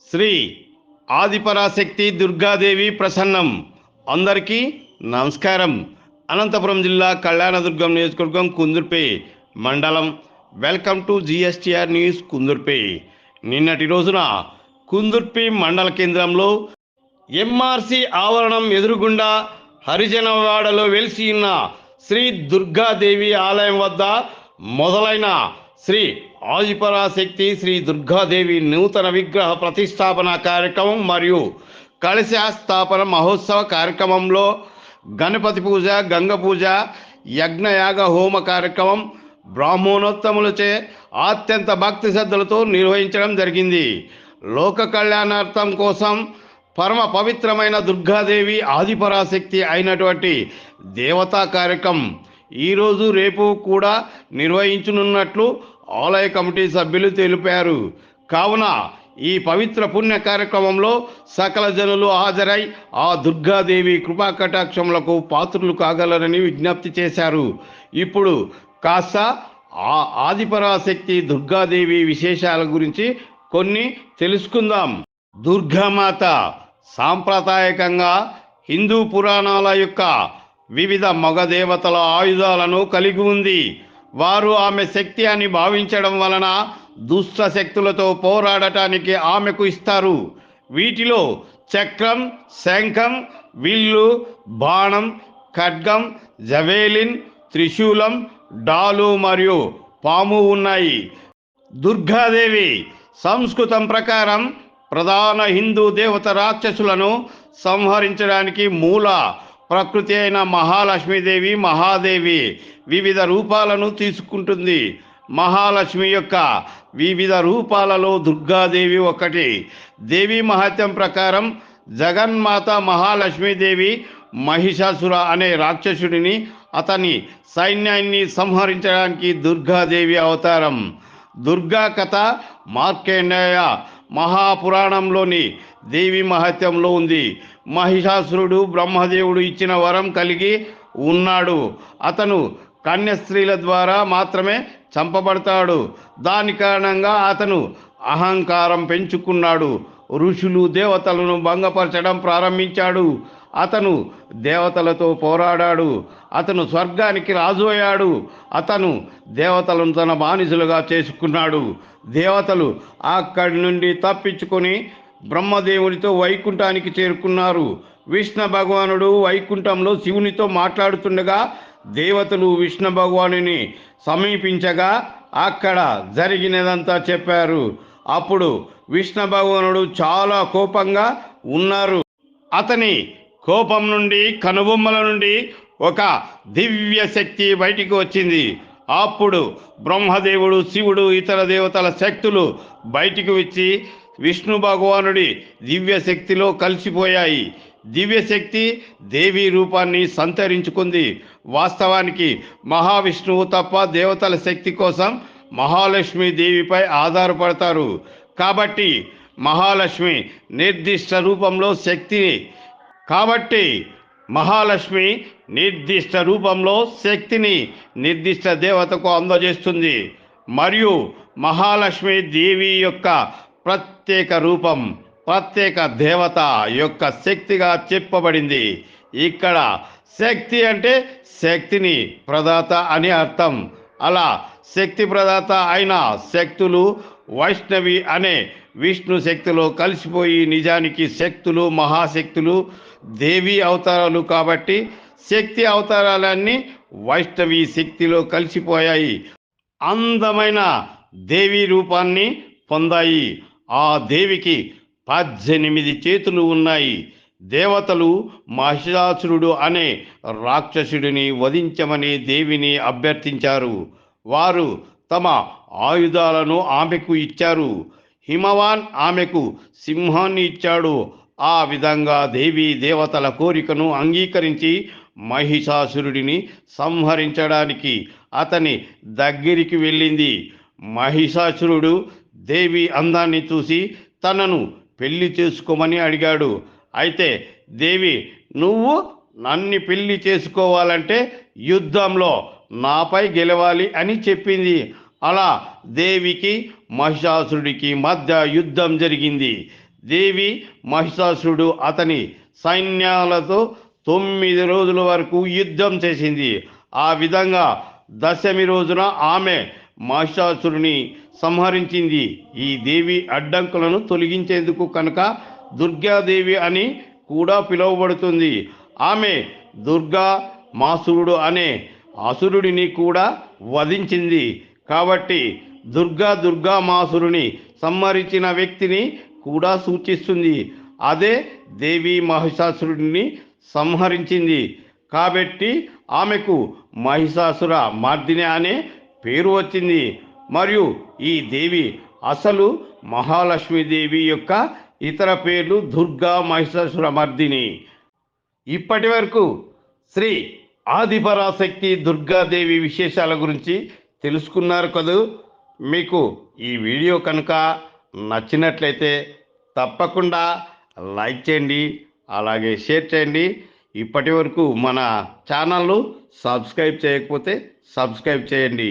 శ్రీ ఆదిపరాశక్తి దుర్గాదేవి ప్రసన్నం. అందరికీ నమస్కారం. అనంతపురం జిల్లా కళ్యాణదుర్గం నియోజకవర్గం కుందుర్పే మండలం. Welcome to GSTR news Kundurpi. నిన్నటి రోజున కుందుర్పి మండల కేంద్రంలో ఎంఆర్సి ఆవరణం ఎదురుగుండా హరిజనవాడలో వెలిసి ఉన్న శ్రీ దుర్గాదేవి ఆలయం వద్ద మొదలైన శ్రీ ఆదిపరాశక్తి శ్రీ దుర్గాదేవి నూతన విగ్రహ ప్రతిష్టాపన కార్యక్రమం మరియు కలశాస్థాపన మహోత్సవ కార్యక్రమంలో గణపతి పూజ గంగ పూజ యజ్ఞయాగ హోమ కార్యక్రమం బ్రాహ్మణోత్తములచే అత్యంత భక్తి శ్రద్ధలతో నిర్వహించడం జరిగింది. లోక కళ్యాణార్థం కోసం పరమ పవిత్రమైన దుర్గాదేవి ఆదిపరాశక్తి అయినటువంటి దేవతా కార్యక్రమం ఈరోజు రేపు కూడా నిర్వహించనున్నట్లు ఆలయ కమిటీ సభ్యులు తెలిపారు. కావున ఈ పవిత్ర పుణ్య కార్యక్రమంలో సకల జనులు హాజరై ఆ దుర్గాదేవి కృపా కటాక్షములకు పాత్రులు కాగలరని విజ్ఞప్తి చేశారు. ఇప్పుడు కాస్త ఆ ఆదిపరాశక్తి దుర్గాదేవి విశేషాల గురించి కొన్ని తెలుసుకుందాం. దుర్గామాత సాంప్రదాయకంగా హిందూ పురాణాల యొక్క వివిధ మగదేవతల ఆయుధాలను కలిగి ఉంది. వారు ఆమె శక్తి అని భావించడం వలన దుష్ట శక్తులతో పోరాడటానికి ఆమెకు ఇస్తారు. వీటిలో చక్రం శంఖం విల్లు బాణం ఖడ్గం జవేలిన్ త్రిశూలం డాలు మరియు పాము ఉన్నాయి. దుర్గాదేవి సంస్కృతం ప్రకారం ప్రధాన హిందూ దేవత రాక్షసులను సంహరించడానికి మూల ప్రకృతి అయిన మహాలక్ష్మీదేవి మహాదేవి వివిధ రూపాలను తీసుకుంటుంది. మహాలక్ష్మి యొక్క వివిధ రూపాలలో దుర్గాదేవి ఒకటి. దేవి మహత్యం ప్రకారం జగన్మాత మహాలక్ష్మీదేవి మహిషాసుర అనే రాక్షసుడిని అతని సైన్యాన్ని సంహరించడానికి దుర్గాదేవి అవతారం. దుర్గా కథ మార్కేండేయ మహాపురాణంలోని దేవి మహత్యంలో ఉంది. మహిషాసురుడు బ్రహ్మదేవుడు ఇచ్చిన వరం కలిగి ఉన్నాడు. అతను కన్యస్త్రీల ద్వారా మాత్రమే చంపబడతాడు. దాని కారణంగా అతను అహంకారం పెంచుకున్నాడు. ఋషులు దేవతలను భంగపరచడం ప్రారంభించాడు. అతను దేవతలతో పోరాడాడు. అతను స్వర్గానికి రాజు అయ్యాడు. అతను దేవతలను తన బానిసలుగా చేసుకున్నాడు. దేవతలు అక్కడి నుండి తప్పించుకొని బ్రహ్మదేవునితో వైకుంఠానికి చేరుకున్నారు. విష్ణు భగవానుడు వైకుంఠంలో శివునితో మాట్లాడుతుండగా దేవతలు విష్ణు భగవానుని సమీపించగా అక్కడ జరిగినదంతా చెప్పారు. అప్పుడు విష్ణు భగవానుడు చాలా కోపంగా ఉన్నారు. అతని కోపం నుండి కనుబొమ్మల నుండి ఒక దివ్య శక్తి బయటికి వచ్చింది. అప్పుడు బ్రహ్మదేవుడు శివుడు ఇతర దేవతల శక్తులు బయటికి వచ్చి విష్ణు భగవానుడి దివ్య శక్తిలో కలిసిపోయాయి. దివ్యశక్తి దేవి రూపాన్ని సంతరించుకుంది. వాస్తవానికి మహావిష్ణువు తప్ప దేవతల శక్తి కోసం మహాలక్ష్మి దేవిపై ఆధారపడతారు. కాబట్టి మహాలక్ష్మి నిర్దిష్ట రూపంలో శక్తి కాబట్టి మహాలక్ష్మి నిర్దిష్ట రూపంలో శక్తిని నిర్దిష్ట దేవతకు అందజేస్తుంది. మరియు మహాలక్ష్మి దేవి యొక్క ప్రత్యేక రూపం ప్రత్యేక దేవత యొక్క శక్తిగా చెప్పబడింది. ఇక్కడ శక్తి అంటే శక్తిని ప్రదాత అని అర్థం. అలా శక్తి ప్రదాత అయిన శక్తులు వైష్ణవి అనే విష్ణు శక్తిలో కలిసిపోయి నిజానికి శక్తులు మహాశక్తులు దేవి అవతారాలు కాబట్టి శక్తి అవతారాలన్నీ వైష్ణవి శక్తిలో కలిసిపోయాయి. అందమైన దేవి రూపాన్ని పొందాయి. ఆ దేవికి పద్దెనిమిది చేతులు ఉన్నాయి. దేవతలు మహిషాసురుడు అనే రాక్షసుడిని వధించమని దేవిని అభ్యర్థించారు. వారు తమ ఆయుధాలను ఆమెకు ఇచ్చారు. హిమవాన్ ఆమెకు సింహాన్ని ఇచ్చాడు. ఆ విధంగా దేవి దేవతల కోరికను అంగీకరించి మహిషాసురుడిని సంహరించడానికి అతని దగ్గరికి వెళ్ళింది. మహిషాసురుడు దేవి అందాన్ని చూసి తనను పెళ్ళి చేసుకోమని అడిగాడు. అయితే దేవి నువ్వు నన్ను పెళ్ళి చేసుకోవాలంటే యుద్ధంలో నాపై గెలవాలి అని చెప్పింది. అలా దేవికి మహిషాసురుడికి మధ్య యుద్ధం జరిగింది. దేవి మహిషాసురుడు అతని సైన్యాలతో తొమ్మిది రోజుల వరకు యుద్ధం చేసింది. ఆ విధంగా దశమి రోజున ఆమె మహిషాసురుని సంహరించింది. ఈ దేవి అడ్డంకులను తొలగించేందుకు కనుక దుర్గాదేవి అని కూడా పిలువబడుతుంది. ఆమె దుర్గా మాసురుడు అనే అసురుడిని కూడా వధించింది. కాబట్టి దుర్గా దుర్గా మాసురుని సంహరించిన వ్యక్తిని కూడా సూచిస్తుంది. అదే దేవి మహిషాసురుడిని సంహరించింది. కాబట్టి ఆమెకు మహిషాసుర మార్దిని అనే పేరు వచ్చింది. మరియు ఈ దేవి అసలు మహాలక్ష్మీదేవి యొక్క ఇతర పేర్లు దుర్గా మహిషాసురమర్దిని ఇప్పటి వరకు శ్రీ ఆదిపరాశక్తి దుర్గాదేవి విశేషాల గురించి తెలుసుకున్నారు కదూ. మీకు ఈ వీడియో కనుక నచ్చినట్లయితే తప్పకుండా లైక్ చేయండి అలాగే షేర్ చేయండి. ఇప్పటి వరకు మన ఛానల్ను సబ్స్క్రైబ్ చేయకపోతే సబ్స్క్రైబ్ చేయండి.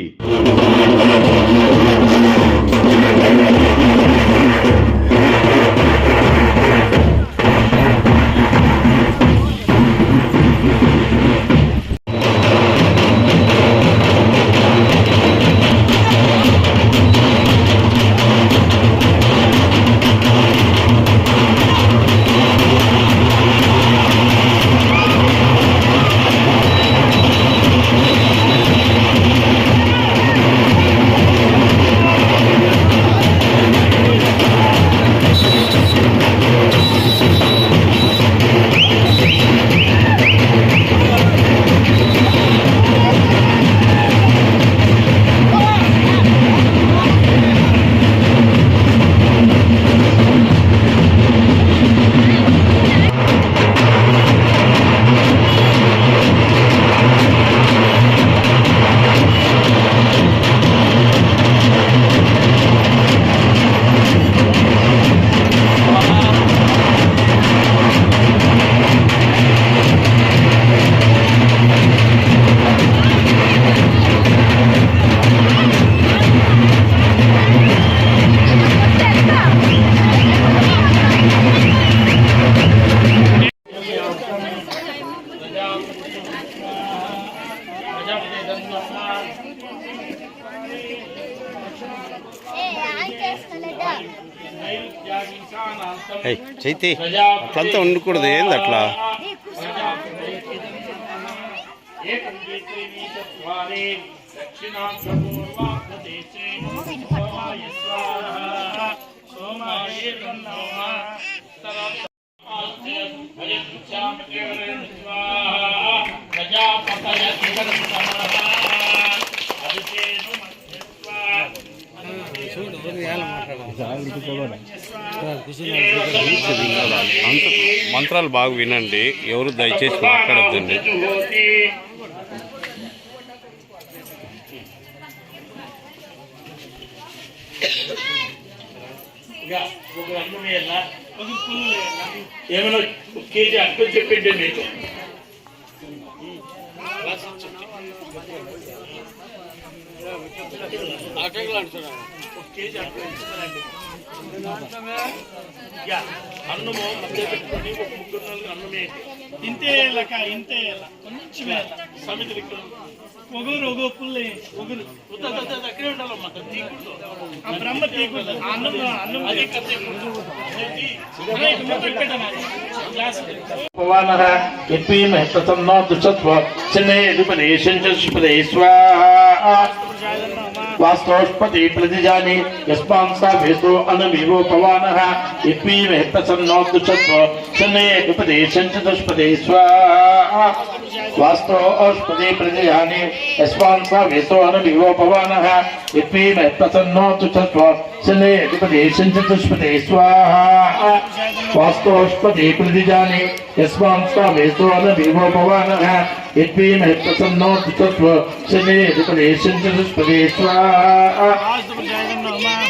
చైతే అట్లంతా ఉండకూడదు ఏంది అట్లా? అంత మంత్రాలు బాగా వినండి. ఎవరు దయచేసి మాట్లాడద్దండి. ఏమైనా కేజీ అర్థం చెప్పిండే మీకు. ఒక కేజీ అర్థం చెప్తానండి యా, అన్నము మధ్య పెట్టుకొని ఒక ముగ్గురు నలుగురు అన్నమే. ఇంతే లక ఇంతే కొంచెమే సమితి ఇక్కడ ఒగురు ఒగు పుల్లి. ఒగురు. అక్కడే ఉండాలమ్మా. ఆ బ్రహ్మ అన్నం అన్నం అది సుపదే స్వాహా వాస్తోష్పతి ప్రతిజాని యస్మాన్ సా వేదో అనమివో పవానః యత్వీమహి ప్రసన్నో దుషత్వ శనేదుపదేశం చ దుష్పదే స్వాహా వాస్తోష్పతి ప్రతిజాని యస్మాన్ సా వేదో అనమివో పవానః యత్వీమహి ప్రసన్నో దుషత్వ శనేదుపదేశం చ దుష్పదే స్వాహా వాస్తోష్పదే ప్రతిజాని యస్మాన్ స్వామేతో న వివో భవానః యద్వీమహి ప్రసన్నో దుతత్వ శనేధిపదేశం చ దుష్పదే స్వాహా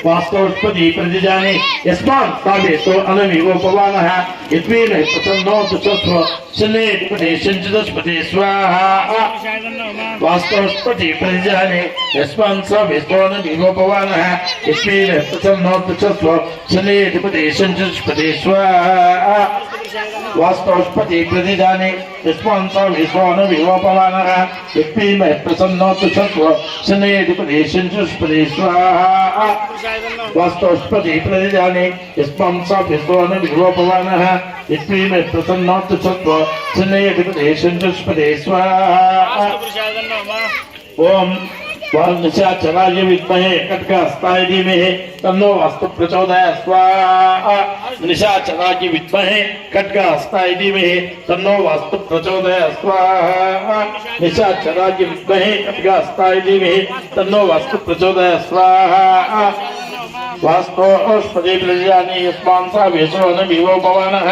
वास्तवस्पति प्रतिजाने यस्मात् काव्ये तो अनमिव पवानः यत्वेन प्रसन्नो दुःस्व शने पटे शञ्चितस्पते स्वाहा वास्तवस्पति प्रतिजाने यस्मान् काव्ये तो अनमिव पवानः यत्वेन प्रसन्नो दुःस्व शने पटे शञ्चितस्पते स्वाहा वास्तवस्पति प्रतिजाने यस्मान् सविस्तो अनमिवोपवानः यद्वेन प्रसन्नो दुःस्व शनेधिपतिशञ्चिदस्पति स्वाहा वास्तवस्पति प्रतिजाने यस्मां स विश्वान विलोपवानः यस्मिन् प्रसन्नोत्तु सत्त्व शनैधिपदेशञ्चस्पदे स्वाहा ॐ वाल्निशाचराय विद्महे खड्गहस्ताय धीमहि तन्नो अस्तु प्रचोदयात् स्वाहा। निशाचराय विद्महे खड्गहस्ताय धीमहि तन्नो वास्तु प्रचोदयात् स्वाहा। निशाचराय विद्महे खड्गहस्ताय धीमहि तन्नो वास्तु प्रचोदयात् स्वाहा। वास्तोस्पदे प्रजानि सा विश्वो न विवो भवानः